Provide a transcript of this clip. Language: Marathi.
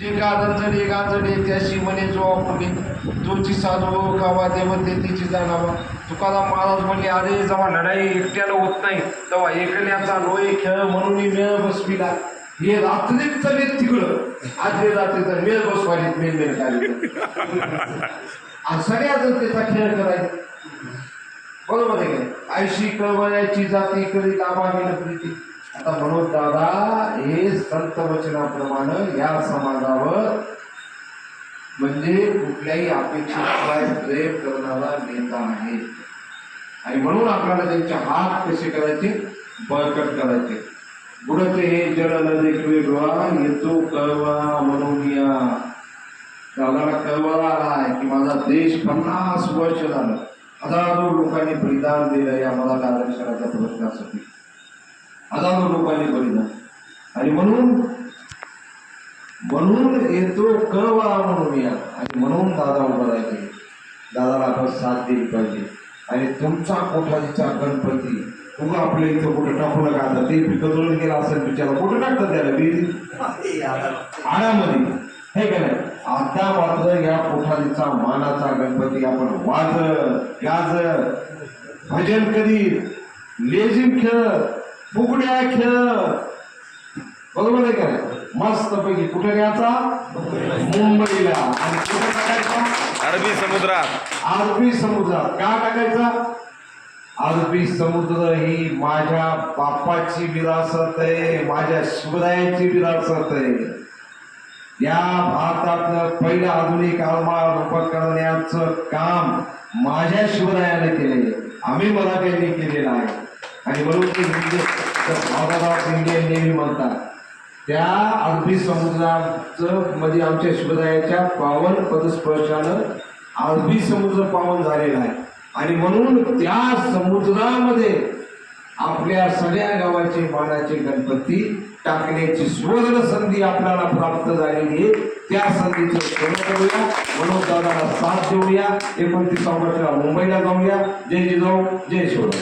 जे गाजंजडी गाजडे त्याशी म्हणे जो आपुले जोची साधू गावा देवते तिची जाणावा. तुकाराम महाराज म्हणले अरे जेव्हा लढाई एकट्याला होत नाही तेव्हा एकल्याचा लोय खेळ म्हणून मेळ बसविला. हे रात्रीच चलेत तिकडं. आजली रात्रीचा मेळ बसवालीत मेल मेल काय सगळ्या जनतेचा खेळ करायचा. बरोबर आहे का आयशी कळवळ्याची जाती करी लाभा प्रीती. आता म्हणून दादा संत वचनाप्रमाणे या समाजावर म्हणजे कुठल्याही अपेक्षेशिवाय प्रेम करणारा नेता आहे. आणि म्हणून आपल्याला त्यांचे हात कसे करायचे? बळकट करायचे. बुडते हे जल वेगळा येतो कळवा म्हणून या. दादाला कळवळा आलाय की माझा देश पन्नास वर्ष झालं. हजारो लोकांनी बलिदान दिलं या मराठा आरक्षणाच्या प्रश्नासाठी हजारो लोकांनी बलिदान. आणि म्हणून म्हणून येतो कळवा म्हणून या. आणि म्हणून दादा उभा राहिले. दादाला आपण साथ दिली पाहिजे. आणि तुमचा कोठारीचा गणपती? तू आपल्या इथं कुठं टाकू नका आता. ते पिकजवळ गेला असेल बिचारा. कुठं टाकतात त्याला विहिरीत आडामध्ये. हे का नाही? आता मात्र या कोठारीचा मानाचा गणपती आपण वाज गाज भजन करीत लेझिम खेळत फुगड्या खेळत बरोबर आहे का मस्त पैकी कुठे न्यायचा? मुंबईला. आणि कुठे टाकायचा? अरबी समुद्रात. अरबी समुद्रात. का टाकायचा? अरबी समुद्र ही माझ्या बापाची विरासत आहे. माझ्या शिवरायाची विरासत आहे. या भारतातलं पहिलं आधुनिक आरमार उपकरण्याचं काम माझ्या शिवरायाने केले आम्ही मराठ्यांनी केलेलं आहे. आणि म्हणून ते ऑफ इंडियन नेव्ही म्हणतात. त्या अरबी समुद्राचं म्हणजे आमच्या शिवरायाच्या पावन पदस्पर्शानं अरबी समुद्र पावन झालेला आहे. आणि म्हणून त्या समुद्रामध्ये आपल्या सगळ्या गावाचे मानाचे गणपती टाकण्याची सुवर्ण संधी आपल्याला प्राप्त झालेली आहे. त्या संधीचं सोनं करूया. म्हणून दादाला साथ देऊया. एकोणतीस ऑगस्टला मुंबईला जाऊया. जय जिजाऊ. जय शिवराय.